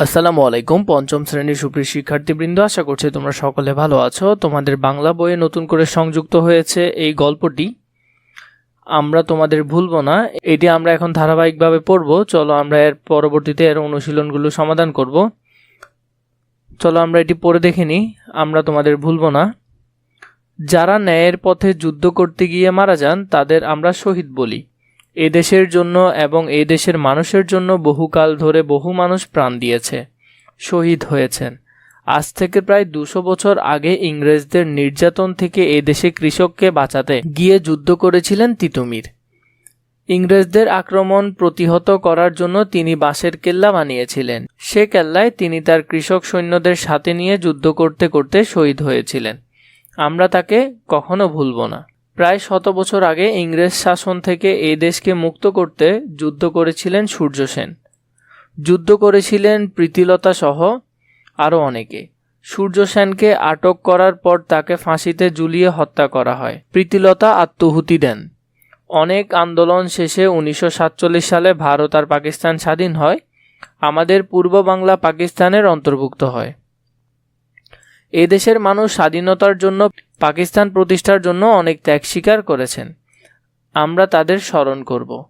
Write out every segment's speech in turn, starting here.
আসসালামু আলাইকুম, পঞ্চম শ্রেণির সুপ্রিয় শিক্ষার্থীবৃন্দ, আশা করছি তোমরা সকলে ভালো আছো। তোমাদের বাংলা বইয়ে নতুন করে সংযুক্ত হয়েছে এই গল্পটি। আমরা তোমাদের ভুলবো না, এটি আমরা এখন ধারাবাহিকভাবে পড়ব। চলো আমরা এর পরবর্তীতে এর অনুশীলনগুলো সমাধান করব। চলো আমরা এটি পড়ে দেখে নিই, আমরা তোমাদের ভুলবো না। যারা ন্যায়ের পথে যুদ্ধ করতে গিয়ে মারা যান, তাদের আমরা শহীদ বলি। এ দেশের জন্য এবং এই দেশের মানুষের জন্য বহুকাল ধরে বহু মানুষ প্রাণ দিয়েছে, শহীদ হয়েছেন। আজ থেকে প্রায় দুশো বছর আগে ইংরেজদের নির্যাতন থেকে এ দেশে কৃষককে বাঁচাতে গিয়ে যুদ্ধ করেছিলেন তিতুমির। ইংরেজদের আক্রমণ প্রতিহত করার জন্য তিনি বাঁশের কেল্লা বানিয়েছিলেন। সে কেল্লায় তিনি তার কৃষক সৈন্যদের সাথে নিয়ে যুদ্ধ করতে করতে শহীদ হয়েছিলেন। আমরা তাকে কখনো ভুলব না। প্রায় শত বছর আগে ইংরেজ শাসন থেকে এই দেশকে মুক্ত করতে যুদ্ধ করেছিলেন সূর্য সেন। যুদ্ধ করেছিলেন প্রীতিলতা সহ আরও অনেকে। সূর্য সেনকে আটক করার পর তাকে ফাঁসিতে ঝুলিয়ে হত্যা করা হয়। প্রীতিলতা আত্মহুতি দেন। অনেক আন্দোলন শেষে উনিশশো সাতচল্লিশ সালে ভারত আর পাকিস্তান স্বাধীন হয়। আমাদের পূর্ব বাংলা পাকিস্তানের অন্তর্ভুক্ত হয়। এ দেশের মানুষ স্বাধীনতার জন্য, পাকিস্তান প্রতিষ্ঠার জন্য অনেক ত্যাগ স্বীকার করেছেন। আমরা তাদের স্মরণ করব।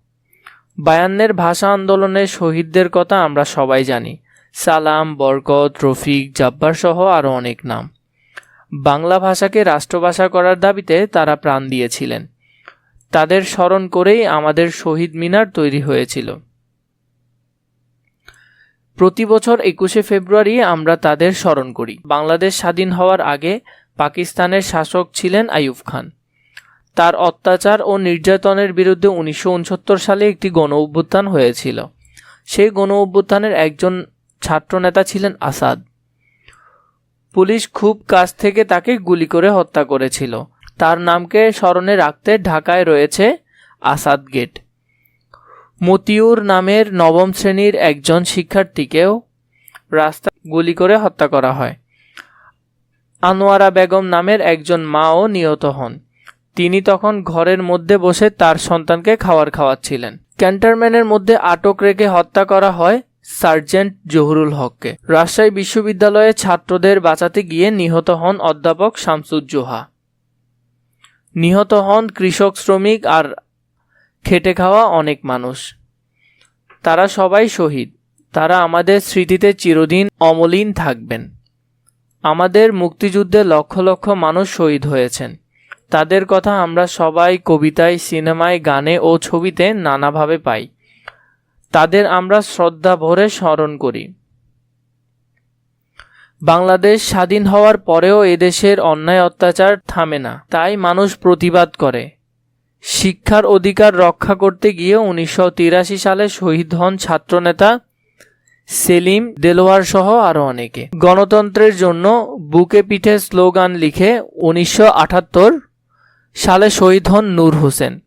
বায়ান্নের ভাষা আন্দোলনের শহীদদের কথা আমরা সবাই জানি। সালাম, বরকত, রফিক, জাব্বার সহ আরও অনেক নাম। বাংলা ভাষাকে রাষ্ট্রভাষা করার দাবিতে তারা প্রাণ দিয়েছিলেন। তাদের স্মরণ করেই আমাদের শহীদ মিনার তৈরি হয়েছিল। প্রতি বছর একুশে ফেব্রুয়ারি আমরা তাদের স্মরণ করি। বাংলাদেশ স্বাধীন হওয়ার আগে পাকিস্তানের শাসক ছিলেন আইয়ুব খান। তার অত্যাচার ও নির্যাতনের বিরুদ্ধে উনিশশো উনসত্তর সালে একটি গণ অভ্যুত্থান হয়েছিল। সেই গণ অভ্যুত্থানের একজন ছাত্রনেতা ছিলেন আসাদ। পুলিশ খুব কাছ থেকে তাকে গুলি করে হত্যা করেছিল। তার নামকে স্মরণে রাখতে ঢাকায় রয়েছে আসাদ গেট। মতিউর নামের নবম শ্রেণির একজন শিক্ষার্থীকেও রাস্তা গুলি করে হত্যা করা হয়। আনোয়ারা বেগম নামের একজন মাও নিহত হন। তিনি তখন ঘরের মধ্যে বসে তার সন্তানকে খাওয়ার খাওয়াচ্ছিলেন। ক্যান্টারম্যানের মধ্যে আটক রেখে হত্যা করা হয় সার্জেন্ট জহুরুল হককে। রাজশাহী বিশ্ববিদ্যালয়ে ছাত্রদের বাঁচাতে গিয়ে নিহত হন অধ্যাপক শামসুজ্জোহা। নিহত হন কৃষক শ্রমিক আর খেটে খাওয়া অনেক মানুষ। তারা সবাই শহীদ। তারা আমাদের স্মৃতিতে চিরদিন অমলিন থাকবেন। আমাদের মুক্তিযুদ্ধে লক্ষ লক্ষ মানুষ শহীদ হয়েছেন। তাদের কথা আমরা সবাই কবিতায়, সিনেমায়, গানে ও ছবিতে নানাভাবে পাই। তাদের আমরা শ্রদ্ধা ভরে স্মরণ করি। বাংলাদেশ স্বাধীন হওয়ার পরেও এদেশের অন্যায় অত্যাচার থামে না। তাই মানুষ প্রতিবাদ করে। শিক্ষার অধিকার রক্ষা করতে গিয়ে উনিশশো তিরাশি সালে শহীদ হন ছাত্রনেতা সেলিম দেলোয়ার সহ আরও অনেকে। গণতন্ত্রের জন্য বুকে পিঠে স্লোগান লিখে উনিশশো আটাত্তর সালে শহীদ হন নূর হোসেন।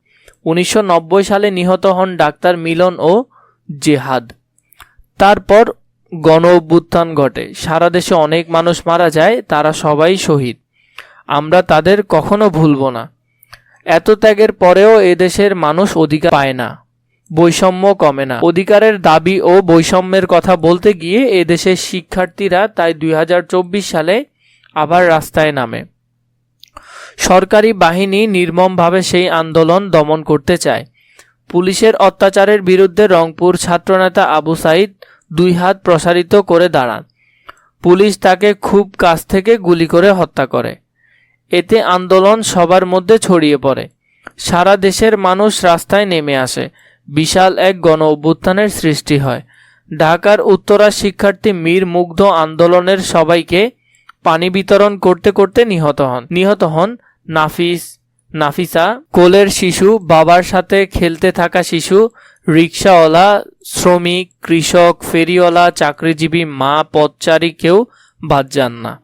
উনিশশো নব্বই সালে নিহত হন ডাক্তার মিলন ও জেহাদ। তারপর গণ অভ্যুত্থান ঘটে। সারা দেশে অনেক মানুষ মারা যায়, তারা সবাই শহীদ। আমরা তাদের কখনো ভুলব না। এত ত্যাগের পরেও এদেশের মানুষ অধিকার পায় না, বৈষম্য কমে না। অধিকারের দাবি ও বৈষম্যের কথা বলতে গিয়ে এদেশের শিক্ষার্থীরা তাই দুই হাজার চব্বিশ সালে আবার রাস্তায় নামে। সরকারি বাহিনী নির্মমভাবে সেই আন্দোলন দমন করতে চায়। পুলিশের অত্যাচারের বিরুদ্ধে রংপুর ছাত্রনেতা আবু সাইদ দুই হাত প্রসারিত করে দাঁড়ান। পুলিশ তাকে খুব কাছ থেকে গুলি করে হত্যা করে। এতে আন্দোলন সবার মধ্যে ছড়িয়ে পড়ে। সারা দেশের মানুষ রাস্তায় নেমে আসে। বিশাল এক গণ অভ্যুত্থানের সৃষ্টি হয়। ঢাকার উত্তরা শিক্ষার্থী মীর মুগ্ধ আন্দোলনের সবাইকে পানি বিতরণ করতে করতে নিহত হন। নিহত হন নাফিস, নাফিসা, কোলের শিশু, বাবার সাথে খেলতে থাকা শিশু, রিক্সাওয়ালা, শ্রমিক, কৃষক, ফেরিওয়ালা, চাকরিজীবী, মা, পথচারী কেউ বাদ যান না।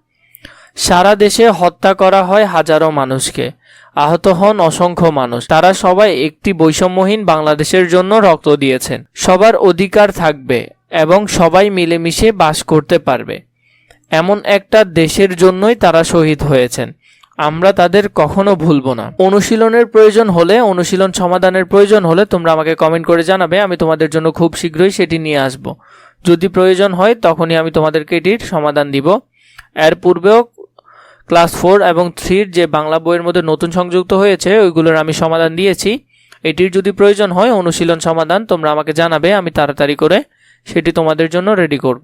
সারা দেশে হত্যা করা হয় হাজারো মানুষকে। আহত হন অসংখ্য মানুষ। তারা সবাই একটি বৈষম্যহীন বাংলাদেশের জন্য রক্ত দিয়েছেন। সবার অধিকার থাকবে এবং সবাই মিলেমিশে বাস করতে পারবে। এমন একটা দেশের জন্যই তারা শহীদ হয়েছেন। আমরা তাদের কখনো ভুলবো না। অনুশীলনের প্রয়োজন হলে, অনুশীলন সমাধানের প্রয়োজন হলে তোমরা আমাকে কমেন্ট করে জানাবে। আমি তোমাদের জন্য খুব শীঘ্রই সেটি নিয়ে আসব। যদি প্রয়োজন হয়, তখনই আমি তোমাদেরকে এটির সমাধান দিব। এর পূর্বেও ক্লাস ফোর এবং থ্রির যে বাংলা বইয়ের মধ্যে নতুন সংযুক্ত হয়েছে, ওইগুলোর আমি সমাধান দিয়েছি। এটির যদি প্রয়োজন হয় অনুশীলন সমাধান, তোমরা আমাকে জানাবে, আমি তাড়াতাড়ি করে সেটি তোমাদের জন্য রেডি করব।